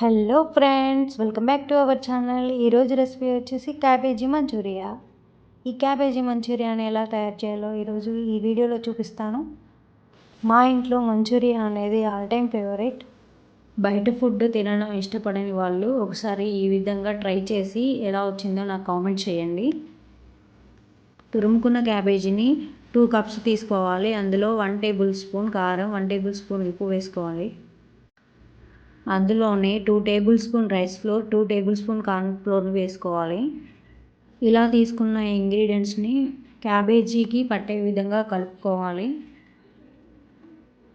Hello friends welcome back to our channel ఈరోజు recipe వచ్చేసి cabbage Manchuria ఈ cabbage మంచూరియాని ఎలా తయారు చేయాలో ఈరోజు ఈ వీడియోలో చూపిస్తాను. మా ఇంట్లో మంచూరియా అనేది ఆల్ టైమ్ ఫేవరెట్ బయట ఫుడ్ తినడం ఇష్టపడని వాళ్ళు ఒకసారి ఈ విధంగా ట్రై చేసి ఎలా వచ్చిందో నాకు కామెంట్ చేయండి. తురుముకున్న క్యాబేజీని టూ కప్స్ తీసుకోవాలి. అందులో వన్ టేబుల్ స్పూన్ కారం వన్ టేబుల్ స్పూన్ ఉప్పు వేసుకోవాలి. అందులోనే two tablespoon rice flour two tablespoon corn flour వేసుకోవాలి. ఇలా తీసుకున్న ఇంగ్రీడియంట్స్ని క్యాబేజీకి పట్టే విధంగా కలుపుకోవాలి.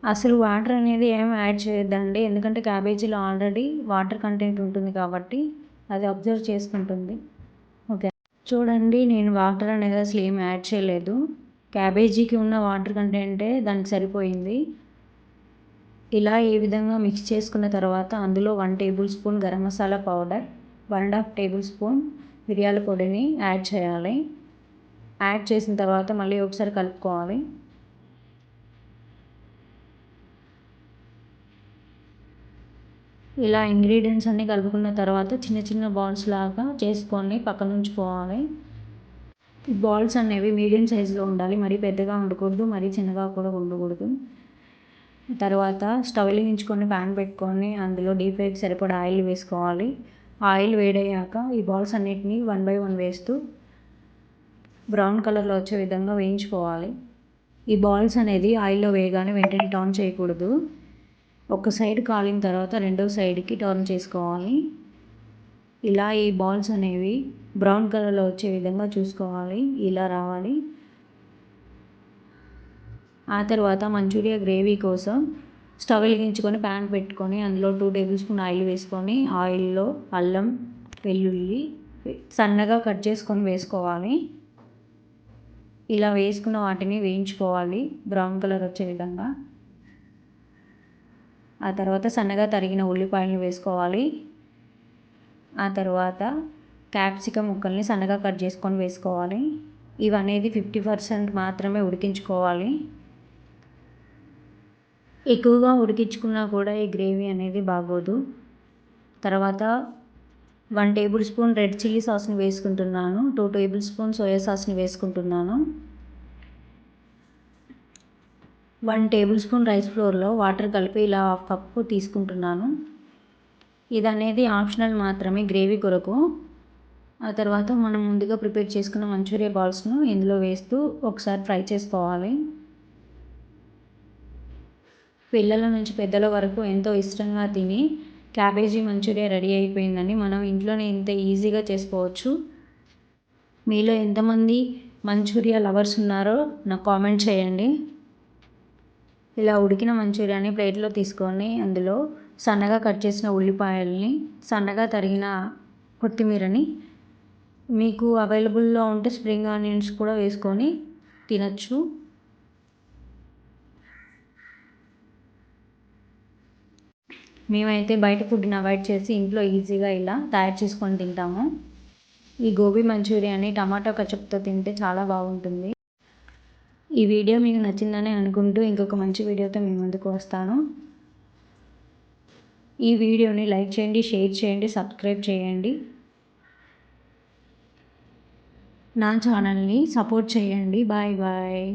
అసలు వాటర్ అనేది ఏం యాడ్ చేయొద్దండి ఎందుకంటే క్యాబేజీలో ఆల్రెడీ వాటర్ కంటెంట్ ఉంటుంది కాబట్టి అది అబ్జర్వ్ చేసుకుంటుంది. ఓకే చూడండి నేను వాటర్ అనేది అసలు ఏం యాడ్ చేయలేదు. క్యాబేజీకి ఉన్న వాటర్ కంటెంటే దానికి సరిపోయింది. ఇలా ఈ విధంగా మిక్స్ చేసుకున్న తర్వాత అందులో one tablespoon garam masala powder one and half tablespoon మిరియాల పొడిని యాడ్ చేయాలి. యాడ్ చేసిన తర్వాత మళ్ళీ ఒకసారి కలుపుకోవాలి. ఇలా ఇంగ్రీడియంట్స్ అన్నీ కలుపుకున్న తర్వాత చిన్న చిన్న బాల్స్ లాగా చేసుకొని పక్కన ఉంచుకోవాలి. బాల్స్ అనేవి మీడియం సైజులో ఉండాలి. మరీ పెద్దగా ఉండకూడదు మరీ చిన్నగా కూడా ఉండకూడదు. తర్వాత స్టవ్ వెలిగించుకొని ప్యాన్ పెట్టుకొని అందులో డీప్ ఫ్రైకి సరిపడా ఆయిల్ వేసుకోవాలి. ఆయిల్ వేడయ్యాక ఈ బాల్స్ అన్నిటిని వన్ బై వన్ వేస్తూ బ్రౌన్ కలర్లో వచ్చే విధంగా వేయించుకోవాలి. ఈ బాల్స్ అనేది ఆయిల్లో వేయగానే వెంటనే టర్న్ చేయకూడదు. ఒక సైడ్ కాలిన తర్వాత రెండో సైడ్కి టర్న్ చేసుకోవాలి. ఇలా ఈ బాల్స్ అనేవి బ్రౌన్ కలర్లో వచ్చే విధంగా చూసుకోవాలి. ఇలా రావాలి. ఆ తర్వాత మంచూరియా గ్రేవీ కోసం స్టవ్ వెలిగించుకొని ప్యాన్ పెట్టుకొని అందులో టూ టేబుల్ స్పూన్ ఆయిల్ వేసుకొని ఆయిల్లో అల్లం వెల్లుల్లి సన్నగా కట్ చేసుకొని వేసుకోవాలి. ఇలా వేసుకున్న వాటిని వేయించుకోవాలి బ్రౌన్ కలర్ వచ్చే విధంగా. ఆ తర్వాత సన్నగా తరిగిన ఉల్లిపాయలను వేసుకోవాలి. ఆ తర్వాత క్యాప్సికమ్ ముక్కల్ని సన్నగా కట్ చేసుకొని వేసుకోవాలి. ఇవనేది ఫిఫ్టీ పర్సెంట్ మాత్రమే ఉడికించుకోవాలి. ఎక్కువగా ఉడికించుకున్నా కూడా ఈ గ్రేవీ అనేది బాగోదు. తర్వాత one tablespoon red chilli సాస్ని వేసుకుంటున్నాను. టూ టేబుల్ స్పూన్ సోయా సాస్ని వేసుకుంటున్నాను. వన్ టేబుల్ స్పూన్ రైస్ ఫ్లోర్లో వాటర్ కలిపి ఇలా హాఫ్ కప్పు తీసుకుంటున్నాను. ఇది అనేది ఆప్షనల్ మాత్రమే గ్రేవీ కొరకు. ఆ తర్వాత మనం ముందుగా ప్రిపేర్ చేసుకున్న మంచూరియా బాల్స్ను ఇందులో వేస్తూ ఒకసారి ఫ్రై చేసుకోవాలి. పిల్లల నుంచి పెద్దల వరకు ఎంతో ఇష్టంగా తిని క్యాబేజీ మంచూరియా రెడీ అయిపోయిందని మనం ఇంట్లోనే ఇంత ఈజీగా చేసుకోవచ్చు. మీలో ఎంతమంది మంచూరియా లవర్స్ ఉన్నారో నాకు కామెంట్ చేయండి. ఇలా ఉడికిన మంచూరియాని ప్లేట్లో తీసుకొని అందులో సన్నగా కట్ చేసిన ఉల్లిపాయల్ని సన్నగా తరిగిన కొత్తిమీరని మీకు అవైలబుల్లో ఉంటే స్ప్రింగ్ ఆనియన్స్ కూడా వేసుకొని తినచ్చు. మేమైతే బయట ఫుడ్ని అవాయిడ్ చేసి ఇంట్లో ఈజీగా ఇలా తయారు చేసుకొని తింటాము. ఈ గోబీ మంచూరియాని టమాటా కచప్తో తింటే చాలా బాగుంటుంది. ఈ వీడియో మీకు నచ్చిందని అనుకుంటూ ఇంకొక మంచి వీడియోతో మీ ముందుకు వస్తాను. ఈ వీడియోని లైక్ చేయండి షేర్ చేయండి సబ్స్క్రైబ్ చేయండి. నా ఛానల్ని సపోర్ట్ చేయండి. Bye bye.